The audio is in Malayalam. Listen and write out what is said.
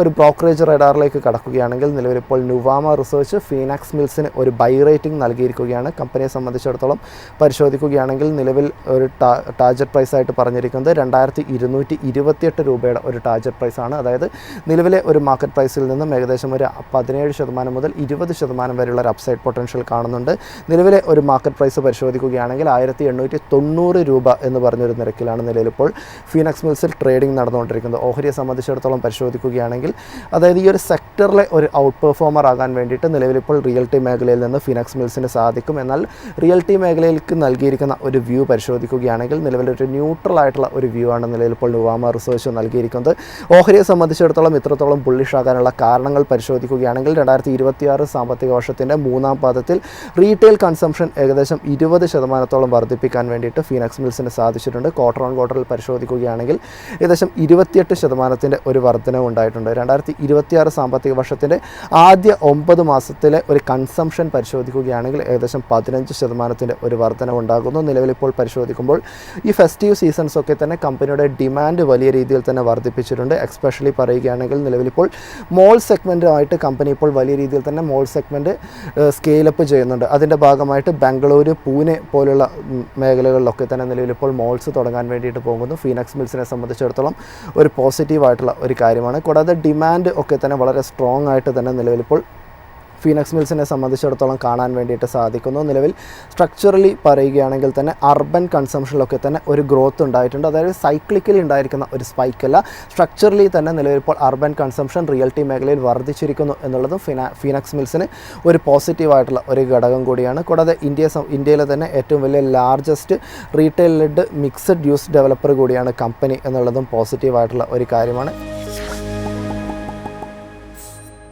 ഒരു ബ്രോക്കറേജ് റഡാറിലേക്ക് കടക്കുകയാണെങ്കിൽ നിലവിലിപ്പോൾ നുവാമ റിസർച്ച് ഫീനാക്സ് മിൽസിന് ഒരു ബൈ റേറ്റിംഗ് നൽകിയിരിക്കുകയാണ്. കമ്പനിയെ സംബന്ധിച്ചിടത്തോളം പരിശോധിക്കുകയാണെങ്കിൽ നിലവിൽ ഒരു ടാർജറ്റ് പ്രൈസ് ആയിട്ട് പറഞ്ഞിരിക്കുന്നത് രണ്ടായിരത്തി ഇരുന്നൂറ്റി ഇരുപത്തിയെട്ട് രൂപയുടെ ഒരു ടാർജറ്റ് പ്രൈസാണ് അതായത് നിലവിലെ ഒരു മാർക്കറ്റ് പ്രൈസിൽ നിന്നും ഏകദേശം ഒരു പതിനേഴ് ശതമാനം മുതൽ ഇരുപത് ശതമാനം വരെയുള്ള ഒരു അപ്സൈഡ് പൊട്ടൻഷ്യൽ കാണുന്നുണ്ട്. നിലവിലെ ഒരു മാർക്കറ്റ് പ്രൈസ് പരിശോധിക്കുകയാണെങ്കിൽ ആയിരത്തി എണ്ണൂറ്റി തൊണ്ണൂറ് രൂപ എന്ന് പറഞ്ഞൊരു നിരക്കിലാണ് നിലവിലിപ്പോൾ ഫീനക്സ് മിൽസിൽ ട്രേഡിംഗ് നടന്നുകൊണ്ടിരിക്കുന്നത്. ഓഹരിയെ സംബന്ധിച്ചിടത്തോളം പരിശോധിക്കുകയാണെങ്കിൽ അതായത് ഈ ഒരു സെക്ടറിലെ ഒരു ഔട്ട് പെർഫോമർ ആകാൻ വേണ്ടിയിട്ട് നിലവിലിപ്പോൾ റിയൽറ്റി മേഖലയിൽ നിന്ന് ഫിനക്സ് മിൽസിന് സാധിക്കും. എന്നാൽ റിയൽറ്റി മേഖലയിലേക്ക് നൽകിയിരിക്കുന്ന ഒരു വ്യൂ പരിശോധിക്കുകയാണെങ്കിൽ നിലവിലൊരു ന്യൂട്രൽ ആയിട്ടുള്ള ഒരു വ്യൂ ആണ് നിലവിലിപ്പോൾ നുവാമ റിസർച്ച് നൽകിയിരിക്കുന്നത്. ഓഹരിയെ സംബന്ധിച്ചിടത്തോളം ഇത്രത്തോളം ബുള്ളിഷ് ആകാനുള്ള കാരണങ്ങൾ പരിശോധിക്കുകയാണെങ്കിൽ രണ്ടായിരത്തി ഇരുപത്തിയാറ് സാമ്പത്തിക വർഷത്തിന്റെ മൂന്നാം പാദത്തിൽ റീറ്റെയിൽ കൺസംഷൻ ഏകദേശം ഇരുപത് ശതമാനത്തോളം വർദ്ധിപ്പിക്കാൻ വേണ്ടിയിട്ട് ഫീനക്സ് മിൽസിന് സാധിച്ചിട്ടുണ്ട്. ക്വാർട്ടർ ഓൺ ക്വാർട്ടറിൽ പരിശോധിക്കുകയാണെങ്കിൽ ഏകദേശം ഇരുപത്തിയെട്ട് ശതമാനത്തിന്റെ ഒരു വർധനവ് ഉണ്ടായിട്ടുണ്ട് രണ്ടായിരത്തി ഇരുപത്തിയാറ് സാമ്പത്തിക വർഷത്തിന്റെ ആദ്യ ഒമ്പത് മാസത്തിലെ ഒരു കൺസംഷൻ പരിശോധിക്കുകയാണെങ്കിൽ ഏകദേശം പതിനഞ്ച് ശതമാനത്തിന്റെ ഒരു വർധനവ് ഉണ്ടാകുന്നു. നിലവിലിപ്പോൾ പരിശോധിക്കുമ്പോൾ ഈ ഫെസ്റ്റീവ് സീസൺസ് ഒക്കെ തന്നെ കമ്പനിയുടെ ഡിമാൻഡ് വലിയ രീതിയിൽ തന്നെ വർദ്ധിപ്പിച്ചിട്ടുണ്ട്. എക്സ്പെഷ്യലി പറയുകയാണെങ്കിൽ നിലവിലിപ്പോൾ മോൾ സെഗ്മെന്റുമായിട്ട് കമ്പനി ഇപ്പോൾ വലിയ രീതിയിൽ തന്നെ മോൾ സെഗ്മെന്റ് സ്കെയിലപ്പ് ചെയ്യുന്നുണ്ട്. അതിന്റെ ഭാഗമായിട്ട് ബാംഗ്ലൂര് പൂനെ പോലുള്ള മേഖലകളിലൊക്കെ തന്നെ നിലവിലിപ്പോൾ മോൾസ് തുടങ്ങാൻ വേണ്ടിയിട്ട് പോകുന്നു. ഫീനക്സ് മിൽസിനെ സംബന്ധിച്ചിടത്തോളം ഒരു പോസിറ്റീവായിട്ടുള്ള ഒരു കാര്യമാണ്. കൂടാതെ ഡിമാൻഡ് ഒക്കെ തന്നെ വളരെ സ്ട്രോങ് ആയിട്ട് തന്നെ നിലവിലിപ്പോൾ ഫീനക്സ് മിൽസിനെ സംബന്ധിച്ചിടത്തോളം കാണാൻ വേണ്ടിയിട്ട് സാധിക്കുന്നു. നിലവിൽ സ്ട്രക്ചറലി പറയുകയാണെങ്കിൽ തന്നെ അർബൻ കൺസംഷനിലൊക്കെ തന്നെ ഒരു ഗ്രോത്ത് ഉണ്ടായിട്ടുണ്ട്. അതായത് സൈക്ലിക്കലി ഉണ്ടായിരിക്കുന്ന ഒരു സ്പൈക്ക് അല്ല. സ്ട്രക്ചറലി തന്നെ നിലവിലിപ്പോൾ അർബൻ കൺസംഷൻ റിയൽറ്റി മേഖലയിൽ വർദ്ധിച്ചിരിക്കുന്നു എന്നുള്ളതും ഫിന ഫീനക്സ് മിൽസിന് ഒരു പോസിറ്റീവായിട്ടുള്ള ഒരു ഘടകം കൂടിയാണ്. കൂടാതെ ഇന്ത്യ ഇന്ത്യയിലെ തന്നെ ഏറ്റവും വലിയ largest retail led mixed use developer കൂടിയാണ് കമ്പനി എന്നുള്ളതും പോസിറ്റീവായിട്ടുള്ള ഒരു കാര്യമാണ്.